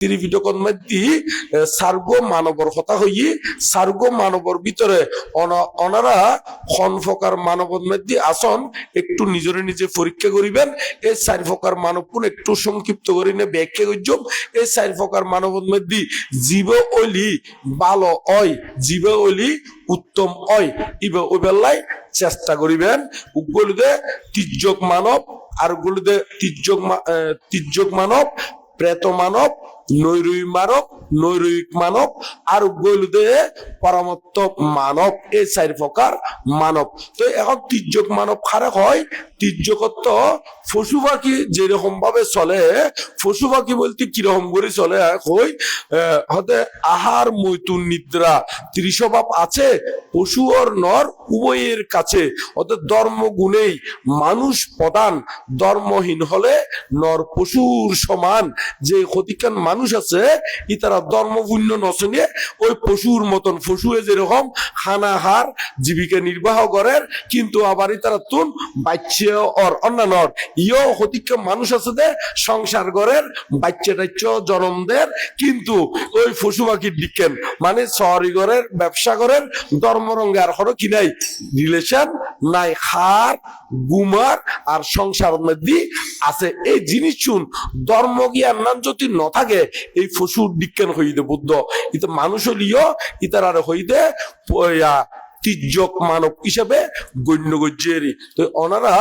ত্রিপিটকন মধ্যে সার্গ মানবর কথা হইয়ে সার্গ মানবর ভিতরে অনা- অনারা খন ফকার মানবর মধ্যে আসন, একটু নিজরে নিজে পরীক্ষা করিবেন এই চার ফকার মানব কোন একটু সংক্ষিপ্ত করি নে ব্যাখ্যা করছম এই চার ফকার মানবর মধ্যে জীব অলি ভালো অয় জীব অলি, উত্তম অয় ইবে ওই বেলায় চেষ্টা করিবেন উগুলিতে তির্যক মানব আর গুলিতে তির্যক তির্যক মানব প্রেত মানব নৈরুই মানব নৈরুইক মানব আর গইলুদে পরমত্ত মানব এই চার প্রকার মানব। তো এখন তির্যক মানব খারে হয় তির্যকত্ব পশু পাখি যেরকম ভাবে চলে পশু পাখি বলতে কীরকম করে চলে আহ, হতে আহার মৈতুন নিদ্রা ত্রিশভাব আছে পশু আর নর উভয়ের কাছে অর্থাৎ ধর্ম গুণেই মানুষ প্রধান ধর্মহীন হলে নর পশুর সমান যে ক্ষতিকান মানুষ আছে ই তারা ধর্মপূর্ণ নচনিয়ে ওই পশুর মতন পশুয়ে যেরকম খানাহার জীবিকা নির্বাহ করেন, কিন্তু আবার ই তারা তুন বাচ্চা অর অন্যান্য ইও ক্ষতিকা মানুষ আছে দে, সংসার করেন, বাচ্চা টাচ্চ জন্ম দেন, কিন্তু ওই পশু পাখির দিকেন মানে শহরি ঘরের ব্যবসা করেন ধর্মরঙ্গে আর হলো কি নাই রিলেশন নাই, হার, গুমার আর সংসার মধ্যে আছে। এই জিনিস শুন, ধর্ম জ্ঞান নাম যদি ন থাকে, এই ফসুর বিজ্ঞান হইতে বুদ্ধ। ইতে মানুষ হলিও ইতার আর হইতে তির্যক মানব হিসাবে গণ্য গজ্যেরি তো ওনারা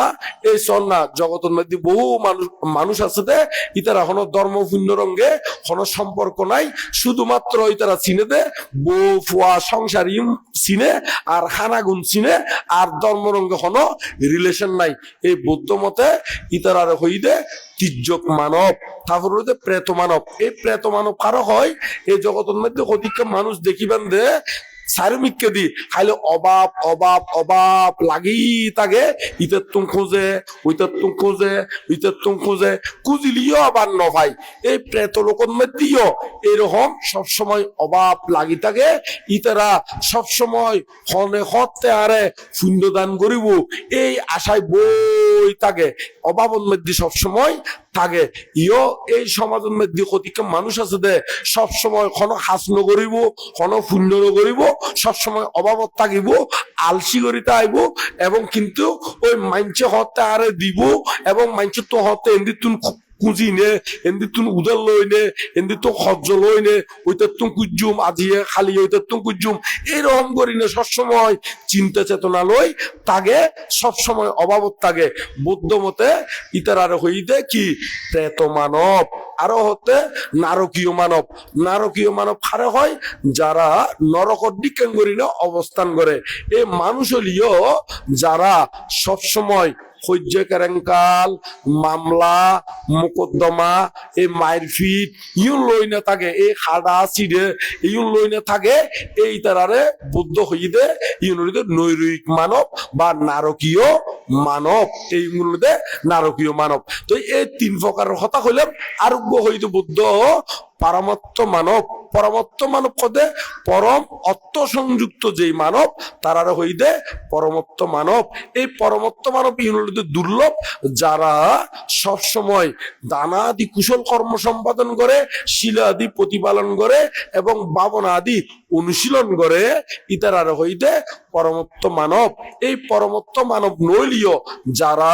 এই সন্না জগতের মধ্যে বহু মানুষ মানুষ আছে দে, ইতারা হনো ধর্ম ভিন্ন রঙ্গে কোনো সম্পর্ক নাই, শুধুমাত্র ইতারা চিনে দে, বউ, ফুয়া, সংসার চিনে, আর খানাগুন চিনে, আর ধর্ম রঙ্গে হনো রিলেশন নাই। এই বৌদ্ধ মতে ইতারার হইদে তির্যক মানব তারপর হইতে প্রেত মানব। এই প্রেত মানব কারও হয়? এই জগতের মধ্যে অধিক মানুষ দেখিবেন দে সারমিককে দি খালি অভাব অভাব অভাব লাগি তাকে ইতের তুম খোঁজে ওইটার তুম খোঁজে ইতের তুম খোঁজে। খুঁজিলিও আবার ন ভাই এই প্রেত লোকর মধ্যেও এরকম সবসময় অভাব লাগি থাকে। ইতারা সবসময় হনে হতে আরে পুণ্যদান করিব এই আশায় বই থাকে। অভাবের মধ্যে সবসময় থাকে। ইয় এই সমাজের মধ্যে কতিকে মানুষ আছে দে সবসময় কোনো হাস নগরিব কোনো পুণ্য নকরিব সবসময় অভাবত থাকিব আলসি করিতে আইব এবং কিন্তু ওই মাঞ্চে হতে আরে দিব এবং মাঞ্চে তো হতে এমনি তুন কুঁজি নে, এন্দি তুন উদার লই নে, এন্দি তো সহ্য লই নে ওইটার তুম কুজুম আজিয়ে খালি ওইটার তুম কুজুম এইরকম করি নে সবসময় চিন্তা চেতনা লই তাগে, সবসময় অভাবত তাগে। বুদ্ধ মতে ইতার আর হইতে কি প্রেত মানব আরও হতে নারকীয় মানব নারকীয় মানব খারে হয় যারা নরকর না অবস্থান করে এই মানুষ হলিও যারা সবসময় সহ্য মামলা, মোকদ্দমা, এই মায়ের ফিট ইউন লই না থাকে, এই খাডা চিড়ে ইউন লই না থাকে, এই তারারে বুদ্ধ হইতে ইউন হইতে নৈরিক মানব বা নারকীয় মানব এইগুলোতে নারকীয় মানব। তো এই তিন প্রকারের কথা হইলাম আরোগ্য হইতে বুদ্ধ পারমত্ত মানব। পরমত্ত মানব কদে পরম অর্থ সংযুক্ত যেই মানব তারার হইদে পরমত্ব মানব এই পরমত্ব মানব ইউনিটে দুর্লভ, যারা সবসময় দানা আদি কুশল কর্ম সম্পাদন করে শিলা আদি প্রতিপালন করে এবং ভাবনা আদি অনুশীলন করে ইতারারে হইতে পরমত্ত মানব। এই পরমত্ত মানব নইলিও যারা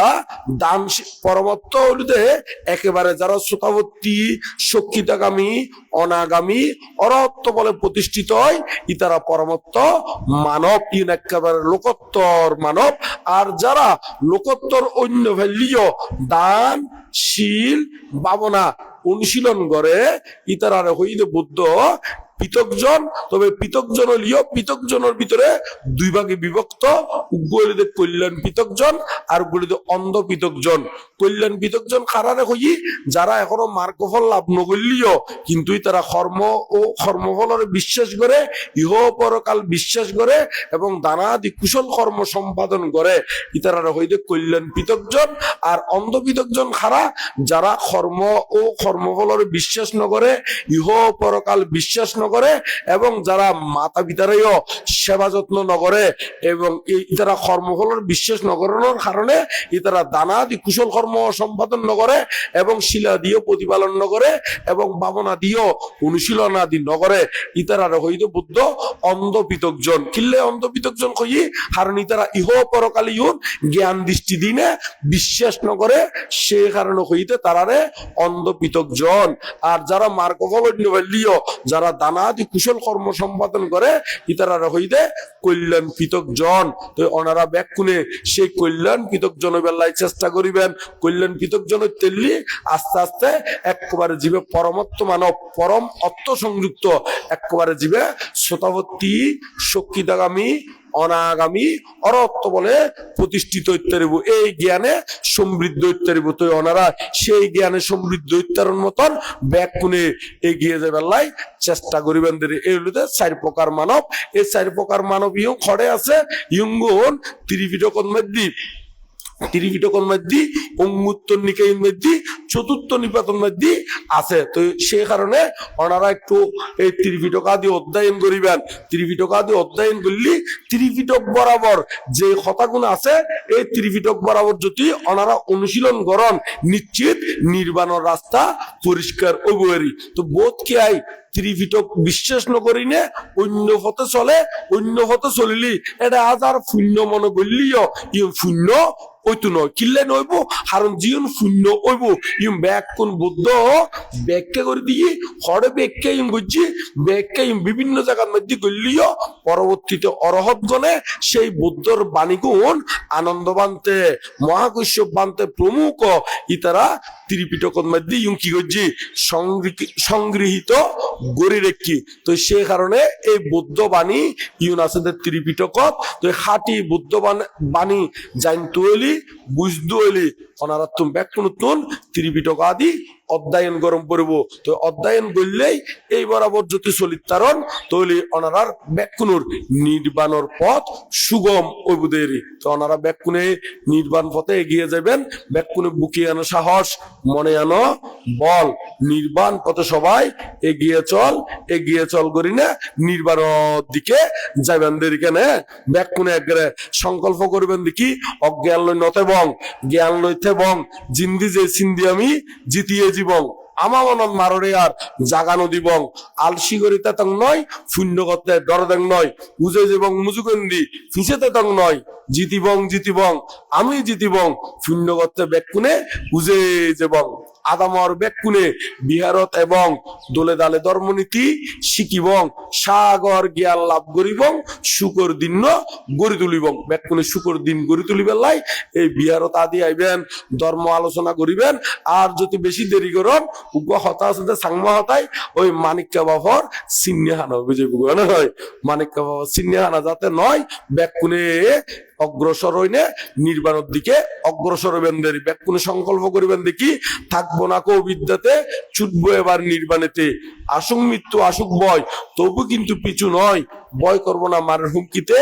দান পরমত্ত হইতে একেবারে যারা শ্রোতাবর্তী সক্ষিতাগামী, অনাগামী অরত্ব বলে প্রতিষ্ঠিত হয়, ইতারা পরমত্ত মানব। ইন একেবারে লোকোত্তর মানব। আর যারা লোকোত্তর অন্য ভ্যালিও দান, শীল, ভাবনা অনুশীলন করে, ইতারারে হইতে বুদ্ধ পৃথকজন, তবে পৃথকজন হলিও পৃথকজনের ভিতরে দুই ভাগে বিভক্ত। উগ্রলিতে কল্যাণ পৃথকজন, আর উগ্রলিতে অন্ধ পৃথকজন। কল্যাণ পৃথকজন কারারে হই যারা এখনও মার্গফল লাভ নকরলিও, কিন্তু তারা কর্ম ও কর্মফলের বিশ্বাস করে ইহ পরকাল বিশ্বাস করে এবং দানাদি কুশল কর্ম সম্পাদন করে। ইতারা হইতে কল্যাণ পৃথকজন আর অন্ধ পৃথকজন খারা যারা কর্ম ও কর্মফলের বিশ্বাস নকরে ইহ পরকাল বিশ্বাস ন নকরে এবং যারা মাতা পিতারাইও সেবা যত্ন নকরে এবং ইতারা কর্মফলের বিশ্বাস নকরানোর কারণে ইতারা দানা আদি কুশল কর্ম সম্পাদন নকরে এবং শিলা দিয়েও প্রতিপালন নকরে এবং ভাবনা দিয়েও অনুশীলন আদি নকরে ইতারা হইত বুদ্ধ অন্ধ পিতকজন কিল্লে অন্ধ পিতকজন কই কারণ ইতারা ইহ পরকালীন জ্ঞান দৃষ্টি দিনে বিশ্বাস নকরে সে কারণে হইতে তারারে অন্ধ পিতকজন আর যারা মার্গফল অন্যবাল্যীয় যারা দানাদি কুশল কর্ম সম্পাদন করে ইতারা হইতে কল্যাণ পিতকজন তো ওনারা ব্যাকুনে সেই কল্যাণ পিতকজন বেলায় চেষ্টা করিবেন। কল্যাণ পিতকজন তেললি আস্তে আস্তে একবারে জীবে পরমত্ব মানব, পরম অর্থ সংযুক্ত, একবারে জীবে শ্রোতাবর্তী শক্তিদাগামী অনাগামী অরত্ব বলে প্রতিষ্ঠিত ইত্যাদি এই জ্ঞানে সমৃদ্ধ ইত্যাদি তো অনারা সেই জ্ঞানে সমৃদ্ধ ইত্যারণ মতন ব্যাগ কোণে এগিয়ে যাবে লাই চেষ্টা করিবেন এই হলো চার প্রকার মানব। এই চার প্রকার মানব ইউ খড়ে আছে ইয়ুঙ্গুন ত্রিপিটকন মধ্যে নিকাইন মধ্যে চতুর্থ আছে। তো সেই কারণে ওনারা একটু এই ত্রিপিটক আদি অধ্যয়ন করিবেন। ত্রিপিটক আদি অধ্যয়ন ত্রিপিটক বরাবর যে কথাগুণ আছে, এই ত্রিপিটক বরাবর যদি ওনারা অনুশীলন করেন, নিশ্চিত নির্বাণের রাস্তা পরিষ্কার অবহারি তো বোধ কে আই ত্রিপিটক বিশ্বাস নকরি নে অন্য হতে চলে, অন্য হতে চলিলি, এটা হাজার শূন্য মনে করলিও ই শূন্য ওইতো নয়, কিল্লে নইব কারণ জিয়ন শূন্য ওইব। ইম ব্যাগ কোন বুদ্ধ? ব্যাগকে করে দিয়ে হরে ব্যাগকে ইম বুঝছি ব্যাগকে ইম বিভিন্ন জায়গার মধ্যে গলিও, পরবর্তীতে অরহত গণে সেই বুদ্ধর বাণীগুণ গুণ বানতে মহাকৈশ্যপ বানতে প্রমুখ। ইতারা ত্রিপিটকের মধ্যে ইউকি সংগৃহী- সংগৃহীত গড়ি রেখি তো সে কারণে এই বৌদ্ধ বাণী ইউন আছে যে ত্রিপিটকত তো খাটি বৌদ্ধ বাণী জানতে হইলি বুঝতে হইলি ওনারা তুমি ব্যাখ্যা নতুন ত্রিপিটক আদি অধ্যয়ন গরম করব তো অধ্যয়ন করলেই এই বরাবর যদি চলিতারণ তৈলি ওনারার ব্যাকুনুর নির্বাণর পথ সুগম ওইবুদেরই তো ওনারা ব্যাকুনে নির্বাণ পথে এগিয়ে যাবেন ব্যাকুনে বুকিয়ে আনো সাহস, মনে আনো বল। নির্বাণ পথে সবাই এগিয়ে চল এগিয়ে চল করি না নির্বাণের দিকে যাবেন দেরি কেন। ব্যাকুনে একবারে সংকল্প করবেন দেখি অজ্ঞান লই নতে বং জ্ঞান লইতে বং জিন্দি যে সিন্দি আমি, জিতিয়ে মনত মাররে আর জাগানো দিবং। আলসি করি তেতং নয়, শূন্য করতে দরদেং নয়। উজে যেবং মুজুগন্দি, ফিসে তেতং নয়। জিতিবং জিতিবং, আমি জিতিবং, শূন্য করতে বেকুনে উজে যেবং আদামর বেকুনে বিহারত এবং দোলে দালে ধর্মনীতি শিকিবং সাগর জ্ঞান লাভ করিবং, শুকর দিন গড়ি তুলিবং। বেকুনে শুকর দিন গড়ি তুলিবেন লাই, এই বিহারত আদি আইবেন, ধর্ম আলোচনা করিবেন, আর যদি বেশি দেরি করেন, উগ্র হতা আছে সাংমা হতাই, ওই মানিক্কা বাবর চিহ্নে হানা, বুঝে হয় মানিক্কা বাবর চিহ্নে হানা যাতে নয় ব্যাকুনে অগ্রসর হইনে নির্বাণের দিকে অগ্রসর হইবেন দেরি। ব্যাকুনে সংকল্প করিবেন দেখি, থাকব না কো বিদ্যাতে, ছুটবো এবার নির্বাণেতে। আসুক মৃত্যু, আসুক ভয়, তবু কিন্তু পিছু নয়। ভয় করব না মারের হুমকিতে,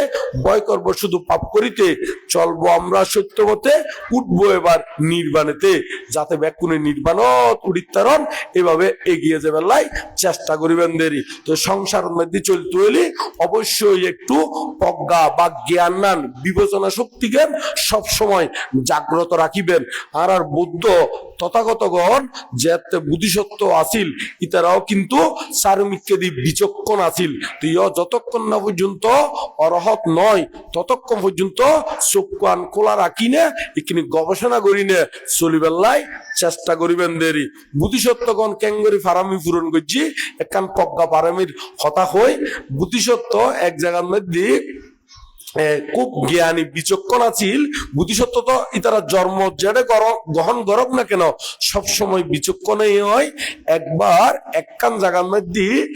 ভয় করব শুধু পাপ করিতে। চলবো আমরা সত্য মতে উঠবো এবার নির্বাণেতে। যাতে ব্যাকুনে নির্বাণত উড়িত্তারণ এভাবে এগিয়ে যাবে লাই চেষ্টা করিবেন দেরি। তো সংসার মধ্যে চলতে হইলে অবশ্যই একটু প্রজ্ঞা বা জ্ঞান নান বিবেচনা শক্তিকে সব সময় জাগ্রত রাখিবেন। আর আর বুদ্ধ তথাগতগণ যে বুদ্ধিসত্ত্ব আসিল ইতারাও কিন্তু সার্মিককে দি বিচক্ষণ আসিল তো ইয় যতক্ষণ না পর্যন্ত অরহত নয়, ততক্ষণ পর্যন্ত চক্ষু খোলা রাখি নে এখানে গবেষণা করি নে চলিবেল্লাই চেষ্টা করিবেন দেরি। বুদ্ধিসত্ত্বগণ কেঙ্গরি ফারামি পূরণ করছি, একান প্রজ্ঞা পারামির হতা হই, বুদ্ধিসত্ত্ব এক জায়গার মধ্যে খুব জ্ঞানী, বিচক্ষণ আছিল। বুদ্ধিসত্ত্ব তো ইতারা জন্ম গর- গ্রহণ করক না কেন? সব সময় বিচক্ষণই হয়। একবার একখান জায়গার মধ্যে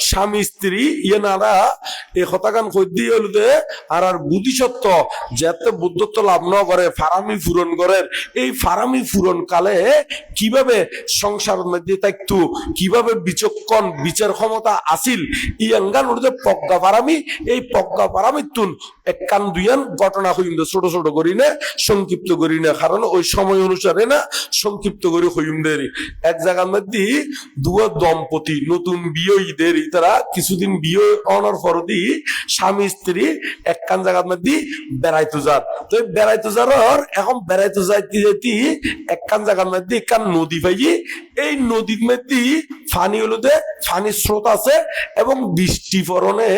স্বামী, স্ত্রী ইয়ে নারা এই হতাকান কদ্দি হইল যে, আর আর বুদ্ধিসত্ত্ব যেতে বুদ্ধত্ব লাভ ন করে, ফারামি পূরণ করেন এই ফারামি পূরণ কালে কীভাবে সংসারের মধ্যে থাকতো? কীভাবে বিচক্ষণ, বিচার ক্ষমতা আসিল ইয়াঙ্গান প্রজ্ঞা ফারামি, এই প্রজ্ঞা ফারামি নতুন একখান দুইয়ান ঘটনা হইম দে ছোট ছোট করি না সংক্ষিপ্ত করি না কারণ ওই সময় অনুসারে না, সংক্ষিপ্ত করে হইম দেরি। এক জায়গার মধ্যে দুয়া দম্পতি, নতুন বিয়ে ঈদের তারা কিছুদিন বিয়ে অনার পরদি স্বামী, স্ত্রী একখান জায়গার মধ্যে বেড়াইতে যার তো বেড়াইতে যাওয়ার, এখন বেড়াইতে যাইতে যাইতে একখান জায়গার মধ্যে একখান নদী পাই এই নদীর মধ্যে ফানি হলো যে ফানির স্রোত আছে এবং বৃষ্টি পরনে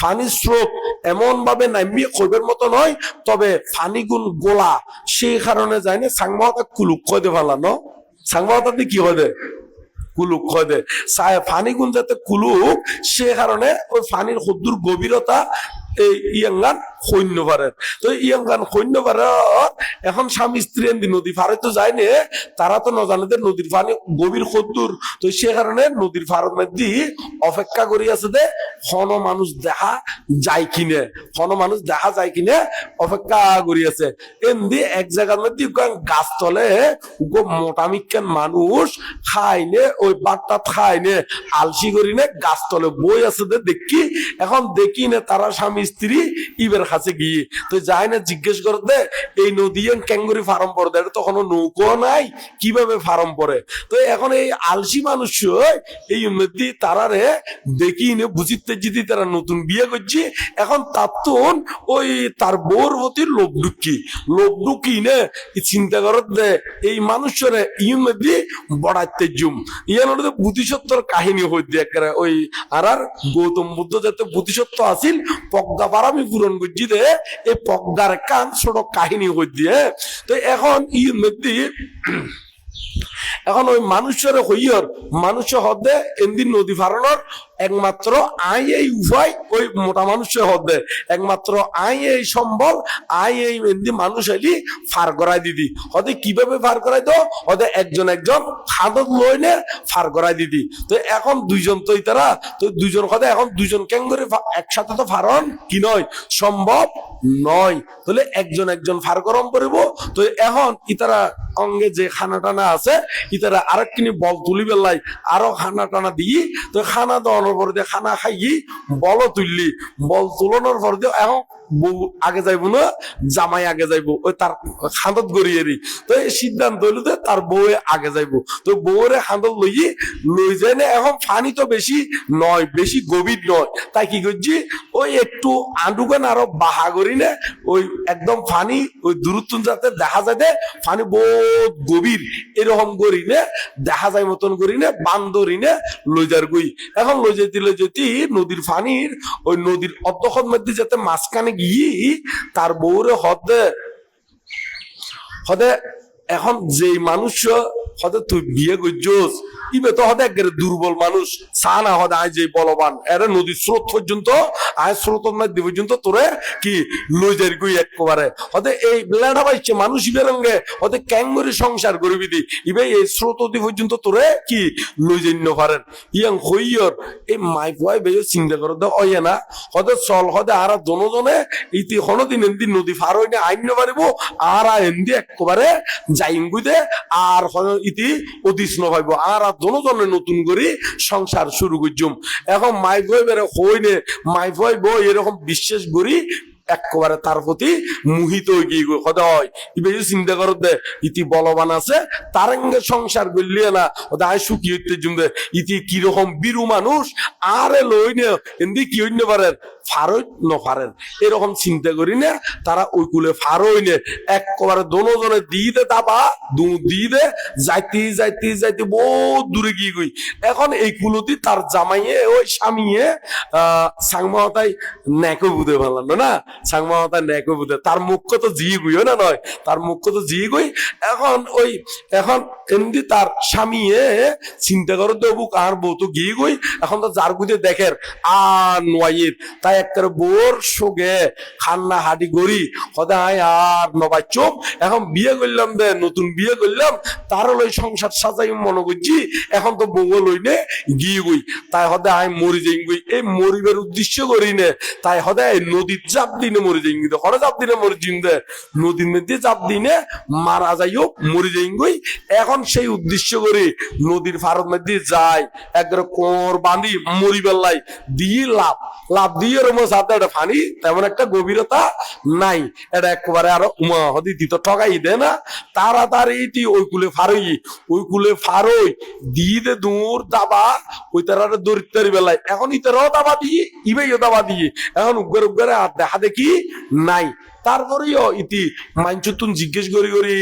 ফানির স্রোত। এমন ভাবে নামিয়ে কইবের মতো নয়, তবে ফানি গুণ গোলা, সেই কারণে যায় না সাংমাতা কুলুক কইতে পারলাম সাংমাতা কি হয় দে? কুলুক কয় দে। ফানি গুণ যাতে কুলুক সে কারণে ওই ফানির সদ্দুর গভীরতা এই ইয়াঙ্গান সৈন্য পারে তো ইয়াঙ্গান সৈন্য পারে এখন স্বামী স্ত্রী নদী পারে তো যায় নে, তারা তো নজানে যে নদীর পানি গভীর সদ্দুর তো সে কারণে নদীর পারত মধ্যে অপেক্ষা করি আছে দে, হন মানুষ দেখা যায় কিনে, হন মানুষ দেখা যায় কিনে অপেক্ষা করি আছে। এমনি এক জায়গার মধ্যে গাছ তলে মোটামিকেন মানুষ খাইনে ওই বাট্টা খাইনে আলসি করি নে, গাছ তলে বই আছে দেখি। এখন দেখি নে তারা স্বামী স্ত্রী ইবের কাছে গিয়ে তো যাই না, জিজ্ঞেস করে দে, এই নদী ক্যাঙ্গুরি ফার্ম পরে দেয় তখন নৌকো নাই, কীভাবে ফার্ম পরে? তো এখন এই আলসি মানুষ এই নদী তারারে দেখি নে বুঝিতে যদি তারা নতুন বিয়ে করছি। এখন তার তো ওই তার বউর প্রতি লোভ ঢুকি লোভ ঢুকি নে চিন্তা করত এই মানুষরে ইউ মধ্যে বড়াইতে জুম। ইয়ার মধ্যে বুদ্ধিসত্তর কাহিনী হইতে ওই আর আর গৌতম বুদ্ধ যাতে বুদ্ধিসত্ত্ব আছিল পগদা আমি পূরণ করছি দে, এই পগদার কান ছোট কাহিনী হইতে তো এখন ই মধ্যে এখন ওই মানুষের হইয়র মানুষ হদে এমনি নদী ফারানোর একমাত্র আই এই উভয় ওই মোটা মানুষের হদে। একমাত্র আই এই সম্বল, আই এই এমনি মানুষ এলি ফার করাই দিদি হদে কীভাবে ফার করাই তো হদে একজন একজন হাতত লই নে ফার করাই দিদি তো এখন দুইজন তো ইতারা, তো দুইজন হদে এখন দুইজন কেন করে একসাথে তো ফারন কি নয়? সম্ভব নয়। তাহলে একজন একজন ফার গরম করিব তো এখন ইতারা অঙ্গে যে খানা টানা আছে ইতারা আরেক কিনি বল তুলি বেলাই আরও খানা টানা দিই, তো খানা দেওয়ানোর পর দিয়ে খানা খাইয়ে বল তুললি। বল তুলনোর পর দিয়ে এখন বউ আগে যাইবো না, জামাই আগে যাইবো, ওই তার খান্দত গড়িয়ে রি তো এই সিদ্ধান্ত হইল যে তার বউ আগে যাইবো। তো বউরে খান্দত লই লই যায় না এখন পানি তো বেশি নয়, বেশি গভীর নয়। তাই কি করছি? ওই একটু আন্ডুগান আরও বাহা করি ওই একদম ফানি, ওই দূরত্ব যাতে দেখা যায় ফানি বহুত গভীর। এরকম করি দেখা যায় মতন করি না বান্দরি না লইজার গই। এখন লই যেতে লই যেতে নদীর ফানির, ওই নদীর অধ্যক্ষর মধ্যে যাতে মাঝখানে গিয়ে তার বউরে হদে হদে এখন যে মানুষ হদে তুই বিয়ে করছস, ইবে তো হদে একেবারে দুর্বল মানুষ। চা না হদে আয় যে বলবান। এরে নদীর স্রোত পর্যন্ত, আয় স্রোত মধ্যে পর্যন্ত তোরে কি লই যাই গই একবারে। হদে এই লেডা পাইছে মানুষ ইবে রঙ্গে হদে ক্যাঙ্গুরি সংসার করবি দি। ইবে এই স্রোত অতি পর্যন্ত তোরে কি লই যাই পারেন। ইয়াং হইয়র, এই মাই ফুয়াই বেজে চিন্তা করে দে অয়ে না। হদে চল হদে আর দনজনে ইতি হনদিন এমদি নদী ফার হইনে আইন পারিব, আর এমদি একবারে যাইম আর ইতি আর আর দনজনে নতুন করে সংসার শুরু করছুম এখন মাই বেড়ে হইনে মাই বই এরকম বিশ্বাস করি একেবারে তার প্রতি মোহিত হয়ে। চিন্তা করত দে, ইতি বলবান আছে, তারঙ্গে সংসার করলিয়ে না ওদের আয় সুখী হইতে ইতি কীরকম বিরু মানুষ, আরে লই নে কি হইন পারেন ফারই নফারেন এরকম চিন্তা করি না, তারা ওই কুলে ফারই নে। একবারে দোনোজনে দিয়ে দে তাবা দু দিয়ে যাইতে যাইতে যাইতে বহুত দূরে গিয়ে গই। এখন এই কুলতি তার জামাইয়ে, ওই স্বামীয়ে আহ সাংমাতাই ন্যাকো বুঝে ভালো না? সাংমাতাই ন্যাকো বুঝে তার মুখ্য তো জি গুইও না নয়? তার মুখ্য তো জি গই। এখন ওই, এখন এমনি তার স্বামীয়ে চিন্তা করো দেবু কার বউ তো গিয়ে গই। এখন তো যার গুজে দেখের আর নোয়াইয়ের তাই বোর খান্না হাডি গড়ি আর নবাই চোখ এখন বিয়ে করলাম দে নতুন বিয়ে করলাম, তার লই সংসার সাজাই মনে করছি, এখন তো বউ লই নে, গিয়ে গই, তাই মরি যাই গই, এই উদ্দেশ্য করি নে, তাই হদে নদীর চাপ দিনে মরি যাই গই হরে চাপ দিনে মরি জিন দে নদীর মধ্যে চাপ দিনে মারা যাইও, মরি যাই গই, এখন সেই উদ্দেশ্য করে, নদীর ফারত মধ্যে যায় একবারে কোর বাঁধি মরি বেল্লাই দিয়ে লাভ লাভ দিয়ে রুমো সাথে এটা ফানি, তেমন একটা গভীরতা নাই। এটা একবারে আরও হদি, দিত দে না। তাড়াতাড়ি ওই কুলে ফারই, ওই কুলে ফারই দিয়ে দূর দাবা, ওই তারা দরিদ্রি বেলায়। এখন দাবা দিয়ে দাবা দিয়ে। এখন উগ্রে উগ্রে আর দেখা দেখি নাই। তারপরেও ইতি মাঞ্চুতুন জিজ্ঞেস করি করি,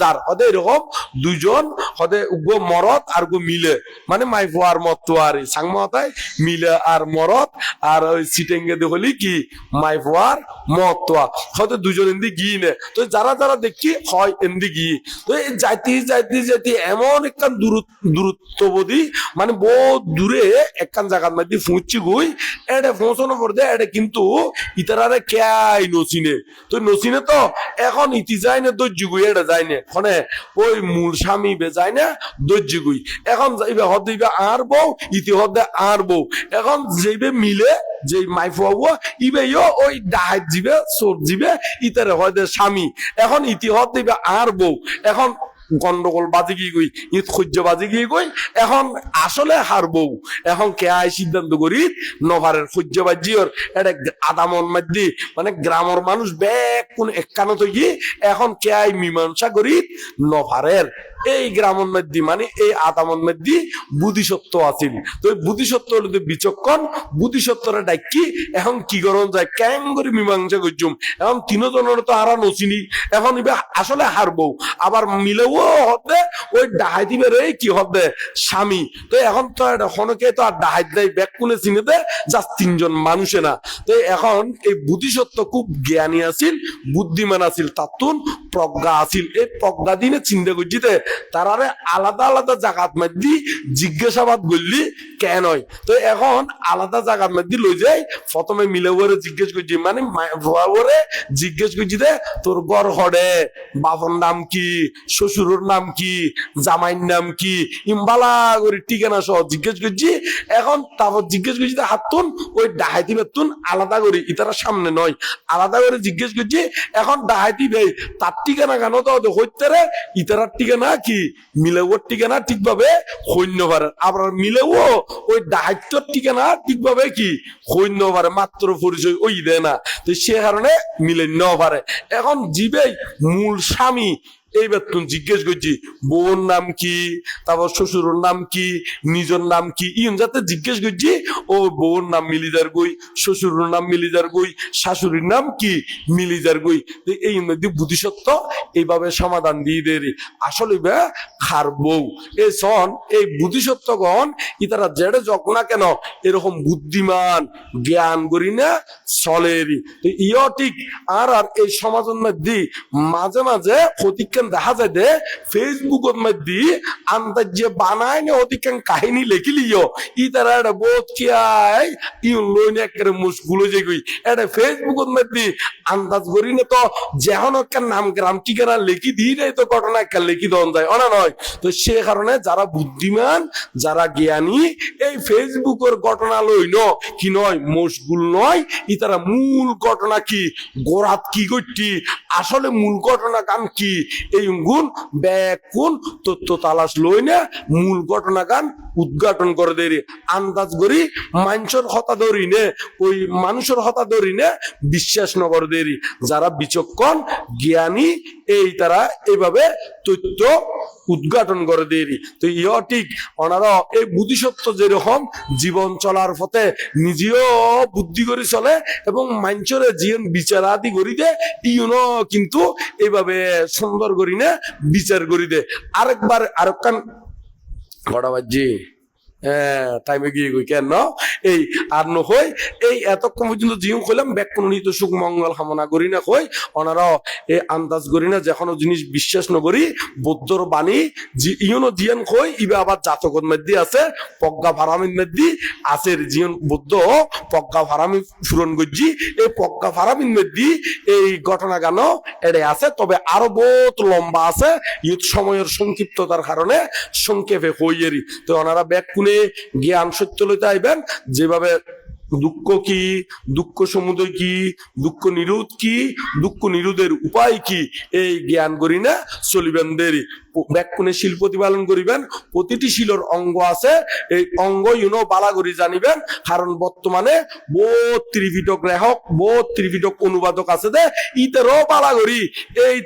যার হদে এরকম দুজন হদে উগ্র মরদ আর গো মিলে। মানে মাইফো আর মত আর সাংমতায় মিলে আর মরদ আর ওই সিটেঙ্গে দেখলি কি? মাইফো আর মত হদে দুজন এন্দি গিয়ে নে তো যারা যারা দেখি হয় এন্দি গিয়ে তো এই যাইতে যাইতে যাইতে এমন একখান দূরত্ব দূরত্ববোধী মানে বহুত দূরে একখান জায়গার মধ্যে ফুঁচছি গুই এটা পৌঁছানোর পর দে এটা কিন্তু ইতারারে কেয়াই নচিনে। তো নচিনে তো এখন ইতি যায় না দর্জি গুই এটা যায় না ওই মূল স্বামী বে যায় না? দর্জি গুই। এখন যাইবে হদ দিবে আর বউ, ইতি হদে আর বউ। এখন যেইবে মিলে যে মাইফ হব ইবেও ওই ডাহাত চোর ইতারে হয়তো স্বামী। এখন ইতি হদ দিবে আর বউ। এখন গন্ডগোল বাজি গিয়ে গই ঈদ সহ্য বাজি গিয়ে গই, এখন আসলে এখন কে আই সিদ্ধান্ত করি, নভারের সহ্য বাজিওর এটা আদামন মাধ্যে মানে গ্রামের মানুষ ব্যাগ কোন একখানো তো গিয়ে, এখন কে আই মীমাংসা করি, নভারের এই গ্রামের মধ্যে মানে এই আদামন মধ্যে বুদ্ধিসত্ত্ব আছিল। তো এই বুদ্ধিসত্ত্ব হলো বিচক্ষণ, বুদ্ধিসত্ত্বরা ডাকি এখন কি করন যায় ক্যাং করে মীমাংসা করছুম। এখন তিনজনের তো আরা নচিনি। এখন আসলে হারবো। আবার মিলেও হবে ওই ডাহাই দিবে রে কি হবে স্বামী। তো এখন তো হনকে তো আর ডাহাই দেয় ব্যাগ কোনে চিনে দে, জাস্ট তিনজন মানুষে না। তো এখন এই বুদ্ধিসত্ত্ব খুব জ্ঞানী আছিল, বুদ্ধিমান আছিল, তাতুন প্রজ্ঞা আছিল। এই প্রজ্ঞা দিনে চিন্তা করছিতে তারারে আলাদা আলাদা জাগাত মধ্যে জিজ্ঞাসাবাদ করলি কেন তো এখন আলাদা জাগাত মধ্যে লই যাই প্রথমে মিলে ওরে জিজ্ঞেস করছি মানে ওরে জিজ্ঞেস করছি দে তোর গড় হড়ে বাপর নাম কি শ্বশুরের নাম কি জামাইর নাম কি? ইম্বালা করে ঠিকানা সহ জিজ্ঞেস করছি এখন তারপর জিজ্ঞেস করছি হাত তুন, ওই ডাহাইতি বেতুন আলাদা করে ইতারা সামনে নয়। আলাদা করে জিজ্ঞেস করছি এখন ডাহাইতি ভাই তার ঠিকানা কেন তো হইতে রে ইতারার ঠিকানা কি? মিলেওর ঠিকানা ঠিকভাবে সৈন্য পারে আবার মিলেও ওই দায়িত্বর ঠিকানা ঠিকভাবে কি? সৈন্য পারে মাত্র পরিচয় ওই দেয় না। তো সে কারণে মিলে ন এখন জীবে মূল স্বামী এই বেতন জিজ্ঞেস করছি বউর নাম কি? তারপর শ্বশুরের নাম কি? নিজের নাম কি? ইন যাতে জিজ্ঞেস করছি, ও বউর নাম মিলিদার গই, শ্বশুরের নাম মিলিদার গই, শাশুড়ির নাম কি? মিলিদার গই। এই মধ্যে বুদ্ধিসত্ত্ব, এইভাবে সমাধান দিয়ে দেরি আসলে বে খার বউ। এই সন এই বুদ্ধিসত্ত্বগণ ইতারা জেড়ে যক না কেন, এরকম বুদ্ধিমান, জ্ঞান করি না চলেরই তো ইয় ঠিক, আর আর এই সমাজের মধ্যে মাঝে মাঝে প্রতিজ্ঞান দেখা যায় দে ফেসবুকের মধ্যে আন্দাজ যে বানায় না অতিজ্ঞান কাহিনী লেখিলিও ই তারা এটা বোধ কি আয় ইউন লইনে একেবারে মুশগুলো যে গই এটা মধ্যে আন্দাজ করি না তো, যেহন একটা নাম গ্রাম ঠিকানা লেখি দিই নাই তো ঘটনা একটা লেখি দেওয়া যায়, অনা নয়। তো সে কারণে যারা বুদ্ধিমান, যারা জ্ঞানী, এই ফেসবুকের ঘটনা লইল কি নয় মশগুল নয়। ই তারা মূল ঘটনা কি গোরাত কি করছি আসলে মূল ঘটনা কাম কি এই গুণ ব্যাকুন তথ্য তালাশ লই না মূল ঘটনা গান উদ্ঘাটন করে দেরি। আন্দাজ করি মানুষের হতা ধরি নে ওই মানুষের হতা ধরি নে বিশ্বাস নগর দেরি। যারা বিচক্ষণ, জ্ঞানী এই তারা এইভাবে তথ্য উদ্ঘাটন করে দেরি তো ইয় ঠিক ওনারা এই বুদ্ধিসত্ত্ব যেরকম জীবন চলার পথে নিজেও বুদ্ধি করে চলে এবং মানুষের জীবন বিচারাদি করি দে ইউনো কিন্তু এইভাবে সুন্দর করি না বিচার করি দে আরেকবার আরেকখান ঘটা বাজ্যে হ্যাঁ টাইমে গিয়ে গই কেন? এই, আর নহই এই এতক্ষণ পর্যন্ত কোনো নিত সুখ, মঙ্গল করি না কই। ওনারা এই আন্দাজ করি না যে কোনো জিনিস বিশ্বাস নকরি, বৌদ্ধর বাণী কই, ইবে আবার মধ্যে আছে মধ্যে আছে জিয়ন বৌদ্ধ পূরণ করছি, এই মধ্যে এই ঘটনা গান এড়ে আছে, তবে আরও বহুত লম্বা আছে, ইউথ সময়ের সংক্ষিপ্ততার কারণে সংক্ষেপে হইয়েরি তো ওনারা ব্যাক কোনে জ্ঞান সত্য লইতে আইবেন যেভাবে দুঃখ কি? দুঃখ সমুদয় কি? দুঃখ নিরোধ কি? দুঃখ নিরোধের উপায় কি? এই জ্ঞান করি না চলিবেন দেরি ব্যাকুণে শিল প্রতিপালন করিবেন, প্রতিটি শিলর অঙ্গ আছে, এই অঙ্গ ইউনো বালা করি জানিবেন, কারণ বর্তমানে বহুত ত্রিপিটক লেখক, বহুত ত্রিপিটক অনুবাদক আছে দে ইতেরও বালা করি। এই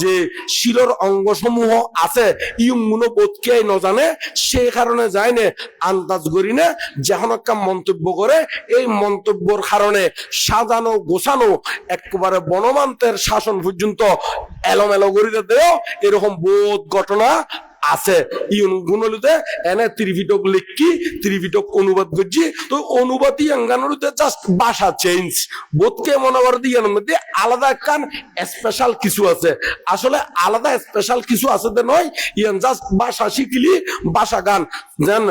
যে শিলর অঙ্গ সমূহ আছে ইউগুলো বোধকে নজানে সেই কারণে যায় না আন্দাজ করি না যখন একটা মন্তব্য করে এই মন্তব্যর কারণে সাজানো, গোছানো, একেবারে বনমান্তের শাসন পর্যন্ত এলোমেলো করিতে দেও। এরকম বোধ ঘটনা আছে। ই গুণলিতে এনে ত্রিপিটক লিখি ত্রিপিটক অনুবাদ করছি। তো অনুবাদই অঙ্গানুরুতে জাস্ট ভাষা চেঞ্জ বোধকে মনে করে ইয়ার মধ্যে আলাদা একখান স্পেশাল কিছু আছে। আসলে আলাদা স্পেশাল কিছু আছে তো নয়, ইয়ান জাস্ট ভাষা শিখিলি, ভাষা গান। যেন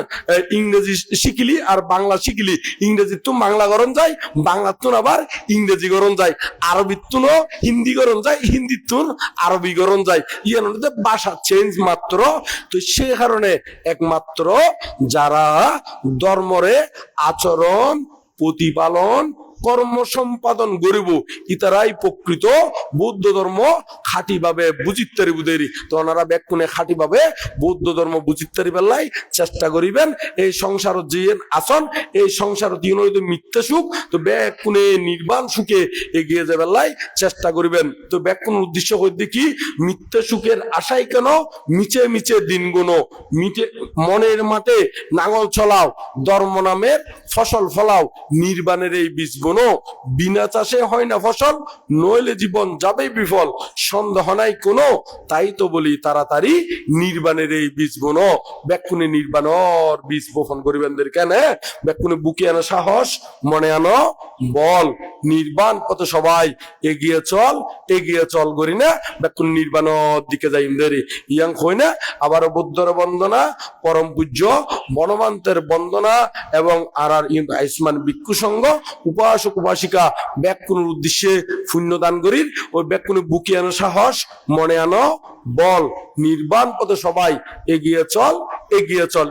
ইংরেজি শিখিলি আর বাংলা শিখিলি। ইংরেজি তো বাংলা গরম যায়, বাংলা তো আবার ইংরেজি গরম যায়। আরবি তো হিন্দি গরম যায়, হিন্দি তো আরবি গরম যায়। মধ্যে ভাষা চেঞ্জ মাত্র। তো সেই কারণে একমাত্র যারা ধর্মরে আচরণ প্রতিপালন কর্ম সম্পাদন করিব, ইতারাই প্রকৃত বৌদ্ধ ধর্ম খাঁটি ভাবে বুঝিতারি বুদেরি তো ওনারা ব্যাকুনে খাঁটি ভাবে বৌদ্ধ ধর্ম বুঝিতারি বেলাই চেষ্টা করিবেন। এই সংসার যে আসন, এই সংসার দিন মিথ্যা সুখ, তো ব্যাকুনে নির্বাণ সুখে এগিয়ে যাবে চেষ্টা করিবেন। তো ব্যাকুন উদ্দেশ্য হইতে কি, মিথ্যা সুখের আশাই কেন? মিচে মিচে দিন গুনো মিটে মনের মাঠে নাঙল চলাও ধর্ম নামের ফসল ফলাও, নির্বাণের এই বীজ বুনো বিনা চাষে হয় না ফসল, নইলে জীবন যাবে বিফল। সন্দেহ নাই কোনো, তাই তো বলি তাড়াতাড়ি নির্বাণের এই বীজ বুনো। ব্যাকুনে নির্বাণর বীজ বপন করিবেনদের কেন? ব্যাকুনে বুকে আনো সাহস, মনে আনো বল। নির্বাণ কত সবাই এগিয়ে চল এগিয়ে চল করি না, ব্যাকুন নির্বাণর দিকে যাই দেরি। ইয়াং হই না আবার বুদ্ধর বন্দনা, পরম পূজ্য বনমান্তের বন্দনা এবং আর আর আয়ুষ্মান ভিক্ষু সংঘ উপাসক উপাসিকা ব্যাকুণের উদ্দেশ্যে পুণ্যদান করির। ওই ব্যাকুনে বুকে আনো সাহস, মনে আনো বল। নির্বাণ পথে সবাই এগিয়ে চল এগিয়ে চল।